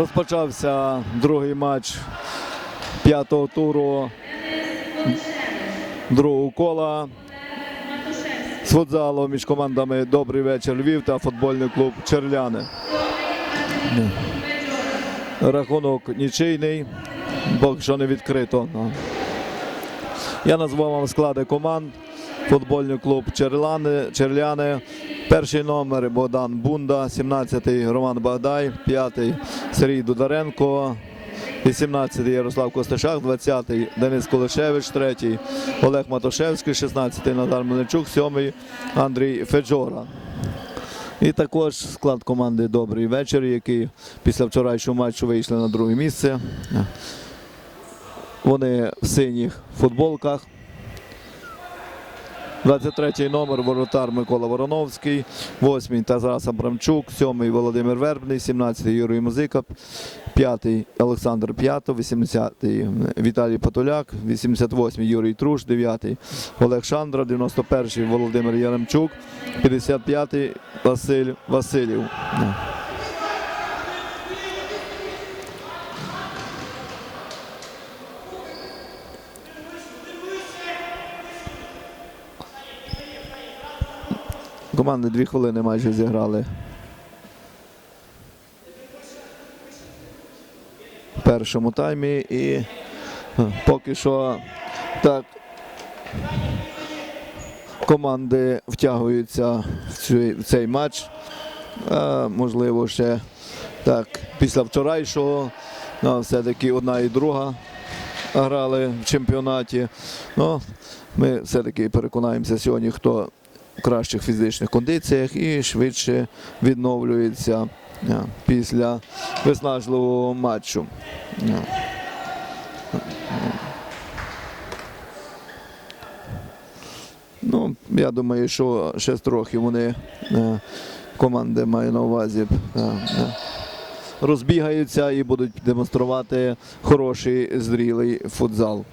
Розпочався другий матч п'ятого туру другого кола з футзалу між командами Добрий вечір Львів та футбольний клуб Черляни. Рахунок нічийний, поки що не відкрито. Я назвав вам склади команд. Футбольний клуб Черлани, Черляни. Перший номер Богдан Бунда, 17-й Роман Багдай, 5-й Сергій Дударенко, 18-й Ярослав Косташак, 20-й Денис Колишевич, 3-й Олег Матошевський, 16-й Назар Мельничук, 7-й Андрій Феджора. І також склад команди Добрий вечір, які після вчорашнього матчу вийшли на друге місце. Вони в синіх футболках. 23-й номер воротар Микола Вороновський, 8-й Тарас Абрамчук, 7-й Володимир Вербний, 17-й Юрій Музика, 5-й Олександр П'ято, 80-й Віталій Патуляк, 88-й Юрій Труш, 9-й Олег Шандра, 91-й Володимир Яремчук, 55-й Василь Васильєв. Команди дві хвилини майже зіграли. В першому таймі і е, поки що так команди втягуються в цей, в цей матч. А, можливо, ще так, після вчорашнього, ну, все-таки одна і друга грали в чемпіонаті. Ну, ми все-таки переконаємося сьогодні, хто кращих фізичних кондиціях і швидше відновлюється е, після виснажливого матчу. Е. Ну, я думаю, що ще трохи вони е, команди маю на увазі. Розбігаються і будуть демонструвати хороший зрілий футзал.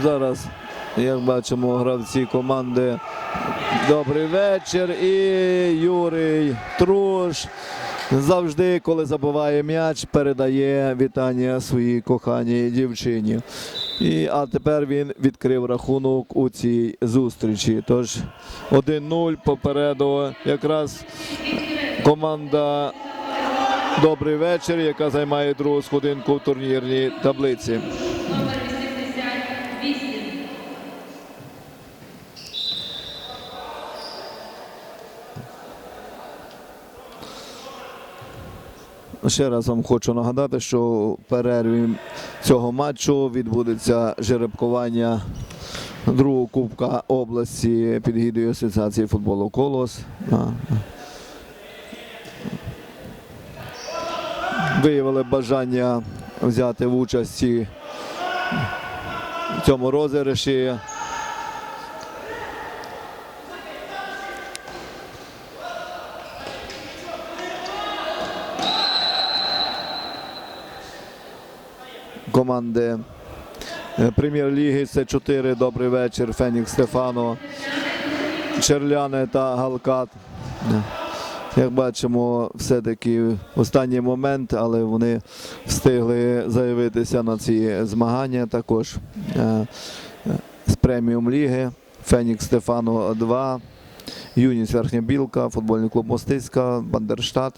Зараз, як бачимо, гравці команди. Добрий вечір. І Юрій Труш завжди, коли забуває м'яч, передає вітання своїй коханій дівчині. І, а тепер він відкрив рахунок у цій зустрічі. Тож 1-0 попереду якраз команда Добрий вечір, яка займає другу сходинку в турнірній таблиці. Ще раз вам хочу нагадати, що в перерві цього матчу відбудеться жеребкування другого кубка області під гідою Асоціації футболу Колос. Виявили бажання взяти в участі в цьому розіграші. Команди е, прем'єр-ліги. Це 4 добрий вечір. Фенікс Стефано, Черляне та Галкат. Е, Як бачимо, все-таки останній момент, але вони встигли заявитися на ці змагання також е, з преміум ліги. Фенікс Стефано 2. Юніс Верхня Білка, футбольний клуб Мостицька, Бандерштат,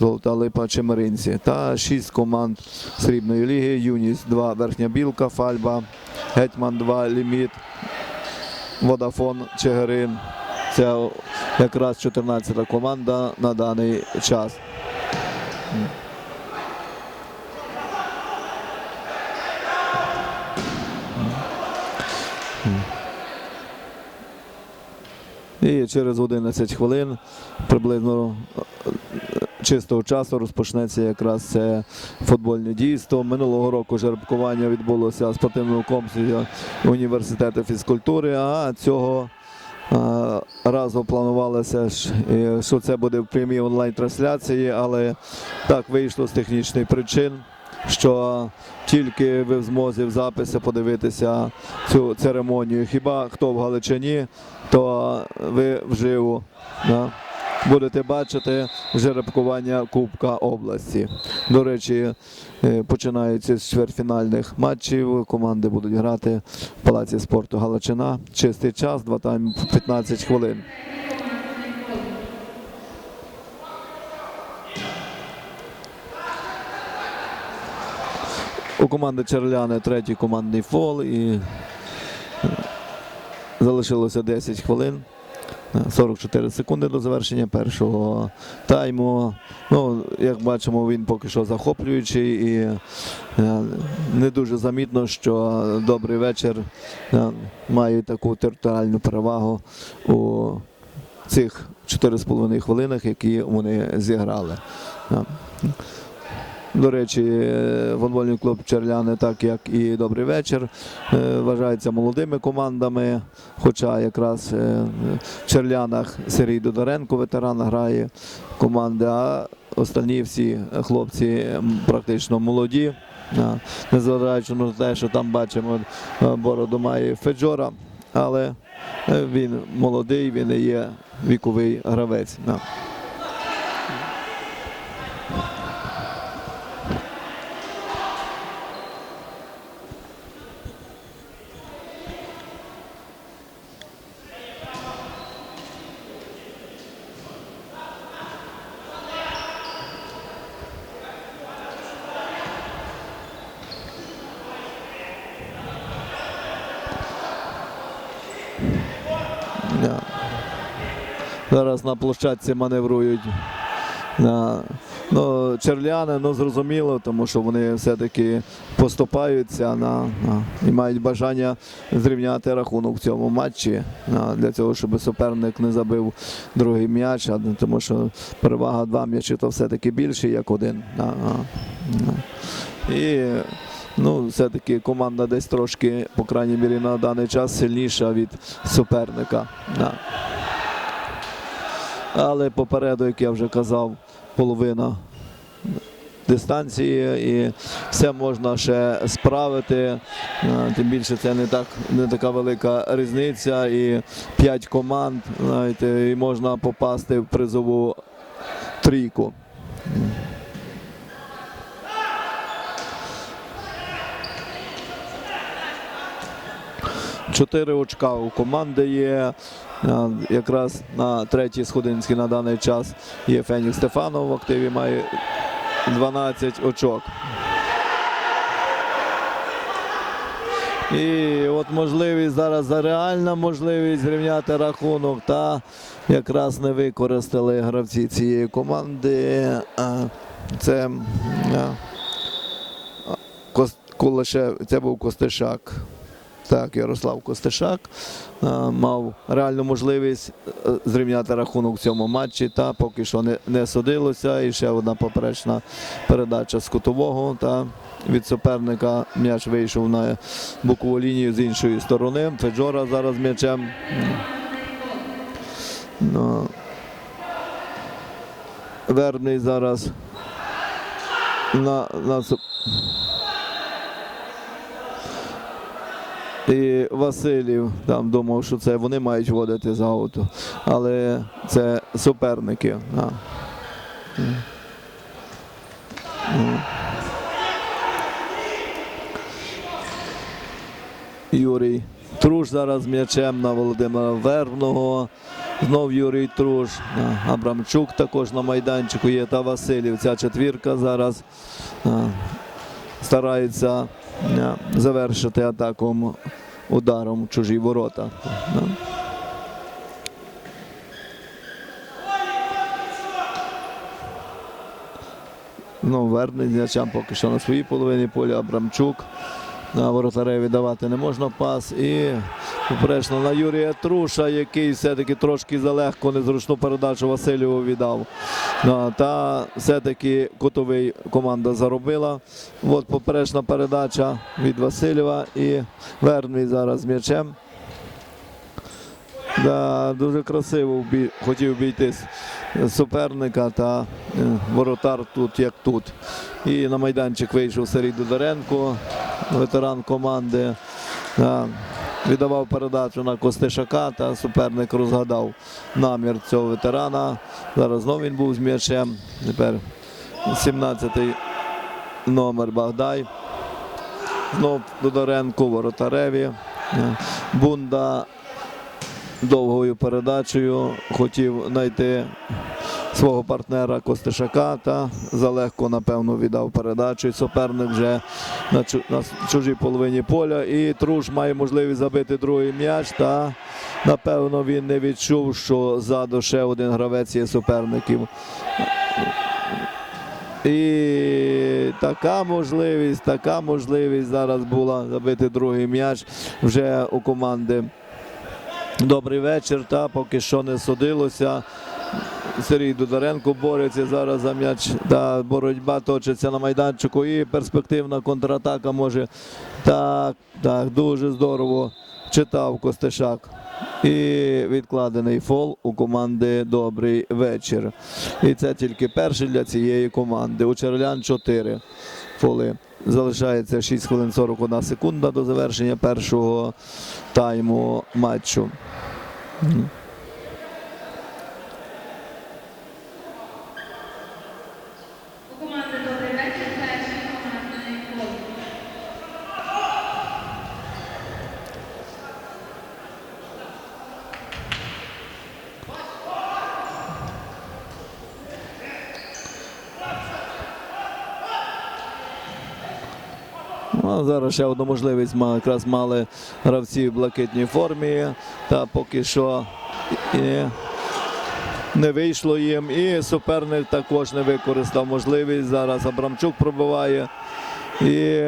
Золота Липа, Чемеринці та шість команд Срібної ліги. Юніс 2, Верхня Білка, Фальба, Гетьман 2, Ліміт, Водафон, Чигирин. Це якраз 14-та команда на даний час. І через 11 хвилин приблизно е, чистого часу розпочнеться якраз це футбольне дійство. Минулого року жеребкування відбулося в спортивному комплексі університету фізкультури, а цього е, разу планувалося, е, що це буде в прямій онлайн-трансляції, але так вийшло з технічних причин. що тільки ви в змозі в записі подивитися цю церемонію. Хіба хто в Галичині, то ви вживу да, будете бачити жеребкування Кубка області. До речі, е, починаються з чвертьфінальних матчів. Команди будуть грати в Палаці спорту Галичина. Чистий час, два тайм 15 хвилин. У команди Черляни третій командний фол і залишилося 10 хвилин. Е, 44 секунди до завершення першого тайму. Ну, як бачимо, він поки що захоплюючий і е, не дуже замітно, що добрий вечір е, має таку територіальну перевагу у цих 4,5 хвилинах, які вони зіграли. До речі, е, футбольний клуб Черляни, так як і Добрий вечір, е, вважаються молодими командами. Хоча якраз е, в Черлянах Сергій Додоренко, ветеран, грає команди, а останні всі хлопці практично молоді. Незважаючи на те, що там бачимо бороду має Феджора, але він молодий, він не є віковий гравець. Зараз на площадці маневрують. Ну, черляни, ну зрозуміло, тому що вони все-таки поступаються на, на, і мають бажання зрівняти рахунок в цьому матчі на, для цього, щоб суперник не забив другий м'яч, а, тому що перевага два м'ячі то все-таки більше, як один. Да, да, да. І ну, все-таки команда десь трошки, по крайній мірі, на даний час сильніша від суперника. Да. Але попереду, як я вже казав, половина дистанції і все можна ще справити. Е, Тим більше це не так не така велика різниця. І п'ять команд, знаєте, і можна попасти в призову трійку. Чотири очка у команди є. Якраз на третій сходинці на даний час є Фенікс Стефанов в активі має 12 очок. І от можливість зараз реальна можливість зрівняти рахунок. Та якраз не використали гравці цієї команди. Це це був Костишак. Так, Ярослав Костишак е, мав реальну можливість е, зрівняти рахунок в цьому матчі. Та поки що не, не судилося. І ще одна поперечна передача з кутового. Та від суперника м'яч вийшов на бокову лінію з іншої сторони. Феджора зараз м'ячем. Ну, Верний зараз на, на І Василів там думав, що це вони мають вводити за ауту. Але це суперники. А. Юрій Труш зараз м'ячем на Володимира Вербного. Знов Юрій Труш. Абрамчук також на майданчику є та Василів. Ця четвірка зараз старається завершити атаку ударом в чужі ворота. Ну, Вернення м'ячам поки що на своїй половині поля Абрамчук. На воротареві давати не можна пас. І поперечно на Юрія Труша, який все-таки трошки залегко незручну передачу Васильєву віддав. Ну, Та все-таки кутовий команда заробила. От поперечна передача від Васильєва і Верний зараз м'ячем. Да, дуже красиво вбі- хотів обійти с- суперника та е, воротар тут як тут. І на майданчик вийшов Сергій Дударенко, ветеран команди. Да, віддавав передачу на Костишака, та суперник розгадав намір цього ветерана. Зараз знову він був з м'ячем. Тепер 17-й номер Багдай. Знов Дударенко, воротареві. Бунда довгою передачею хотів знайти свого партнера Костишака та залегко, напевно, віддав передачу. І суперник вже на, чу- на чужій половині поля. І Труш має можливість забити другий м'яч. Та напевно він не відчув, що ззаду ще один гравець є суперників. І така можливість, така можливість зараз була забити другий м'яч вже у команди. Добрий вечір. Та поки що не судилося. Сергій Дударенко бореться зараз за м'яч. Та боротьба точиться на майданчику. І перспективна контратака може. Так, так, дуже здорово читав Костишак. І відкладений фол у команди Добрий вечір. І це тільки перший для цієї команди. У Черлян 4 фоли. Залишається 6 хвилин 41 секунда до завершення першого тайму матчу. Мгм. У команди добрий вечір. Перший командний фол. Зараз ще одну можливість якраз мали гравці в блакитній формі. Та поки що і не вийшло їм. І суперник також не використав можливість. Зараз Абрамчук пробиває. І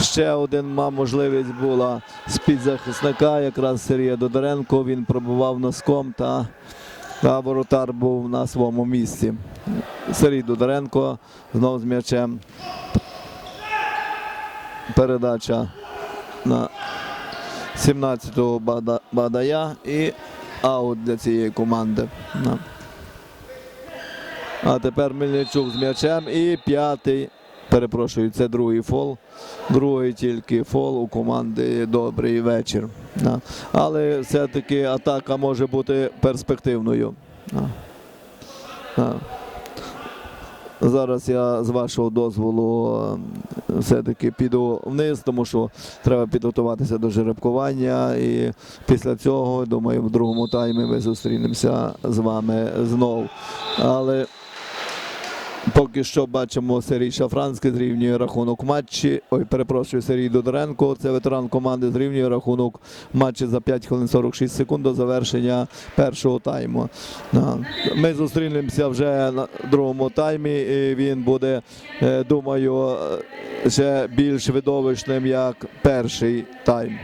ще один мав можливість була з-під захисника, якраз Сергія Додоренко. Він пробивав носком та, та воротар був на своєму місці. Сергій Додоренко знов з м'ячем. Передача на 17-го Бадая і аут для цієї команди. А тепер Мельничук з м'ячем і п'ятий. Перепрошую, це другий фол. Другий тільки фол у команди Добрий вечір. Але все-таки атака може бути перспективною. Зараз я з вашого дозволу е, все-таки піду вниз, тому що треба підготуватися до жеребкування. І після цього, думаю, в другому таймі ми зустрінемося з вами знов. Але поки що бачимо Сергій Шафранський зрівнює рахунок матчі. Ой, перепрошую, Сергій Додоренко. Це ветеран команди зрівнює рахунок матчі за 5 хвилин 46 секунд до завершення першого тайму. Ми зустрінемося вже на другому таймі. і Він буде, е, думаю, е, ще більш видовищним, як перший тайм.